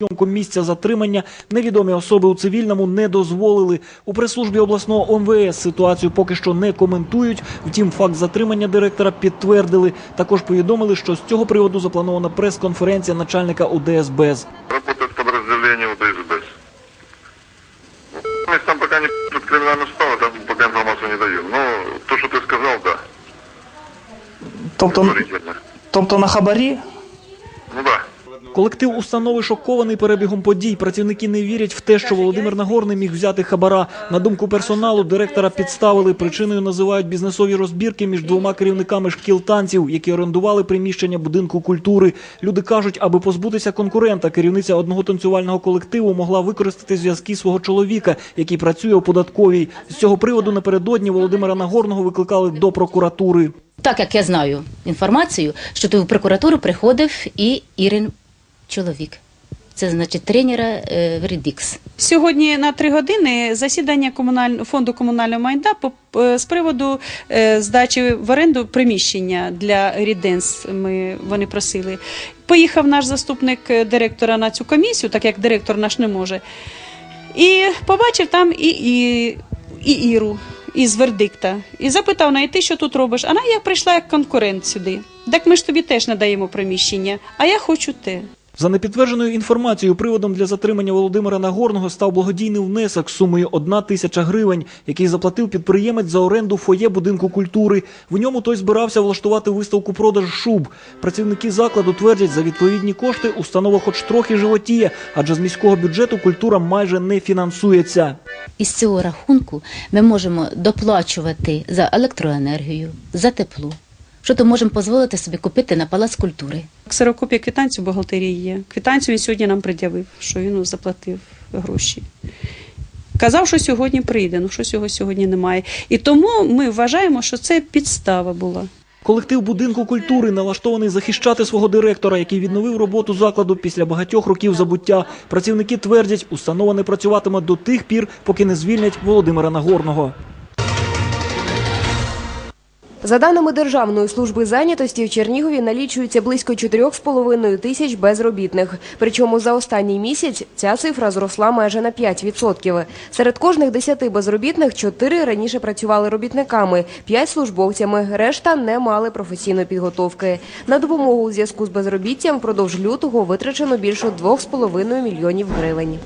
Зйомку місця затримання невідомі особи у цивільному не дозволили. У прес-службі обласного ОМВС ситуацію поки що не коментують. Втім, факт затримання директора підтвердили. Також повідомили, що з цього приводу запланована прес-конференція начальника УДСБез. Работает подразделение УДСБ. Мы там пока не тут криминальную справу, там пока информацию не даю. Но то, что ты сказал, да, Тобто, тобто на хабарі? Ну да. Колектив установи шокований перебігом подій. Працівники не вірять в те, що Володимир Нагорний міг взяти хабара. На думку персоналу, директора підставили. Причиною називають бізнесові розбірки між двома керівниками шкіл танців, які орендували приміщення будинку культури. Люди кажуть, аби позбутися конкурента, керівниця одного танцювального колективу могла використати зв'язки свого чоловіка, який працює у податковій. З цього приводу напередодні Володимира Нагорного викликали до прокуратури. Так як я знаю інформацію, що то в прокуратуру приходив і Ірин чоловік. Це значить тренера е, Вердікс. Сьогодні на три години засідання комуналь... фонду комунального майна е, з приводу е, здачі в оренду приміщення для Ріденс. Ми вони просили. Поїхав наш заступник директора на цю комісію, так як директор наш не може. І побачив там і, і, і Іру із вердикта. І запитав неї, ти що тут робиш? Вона як прийшла як конкурент сюди. Так ми ж тобі теж надаємо приміщення, а я хочу те. За непідтвердженою інформацією, приводом для затримання Володимира Нагорного став благодійний внесок сумою 1 тисяча гривень, який заплатив підприємець за оренду фоє будинку культури. В ньому той збирався влаштувати виставку продаж шуб. Працівники закладу твердять, за відповідні кошти установа хоч трохи животіє, адже з міського бюджету культура майже не фінансується. Із цього рахунку ми можемо доплачувати за електроенергію, за тепло. Що то можемо дозволити собі купити на палац культури. Ксерокопія квитанції бухгалтерії є. Квитанцію він сьогодні нам пред'явив, що він заплатив гроші. Казав, що сьогодні прийде, ну що цього сьогодні немає. І тому ми вважаємо, що це підстава була. Колектив будинку культури налаштований захищати свого директора, який відновив роботу закладу після багатьох років забуття. Працівники твердять, установа не працюватиме до тих пір, поки не звільнять Володимира Нагорного. За даними Державної служби зайнятості, в Чернігові налічується близько 4,5 тисяч безробітних. Причому за останній місяць ця цифра зросла майже на 5%. Серед кожних 10 безробітних 4 раніше працювали робітниками, 5 службовцями, решта не мали професійної підготовки. На допомогу у зв'язку з безробіттям впродовж лютого витрачено більше 2,5 мільйонів гривень.